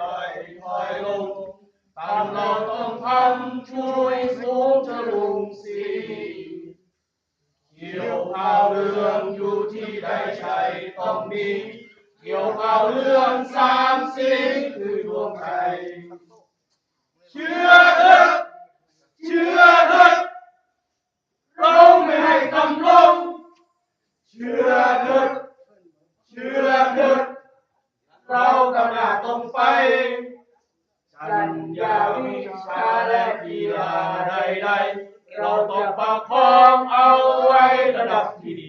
ด้อยถอยลงตามเราต้องทำช่วยสูงจะลุงสีเกี่ยวข่าวเรื่องอยู่ที่ได้ใช้ต้องมี เกี่ยวข่าวเรื่องสามสิ่งคือดวงใจเชื่อเถิดเชื่อเถิดเราไม่ให้กำลง เชื่อเถิดเชื่อเถิด เรากำลังตรงไปสัญญาวิชาและกีฬาใดๆ เราต้องประคองเอาไว้ระดับที่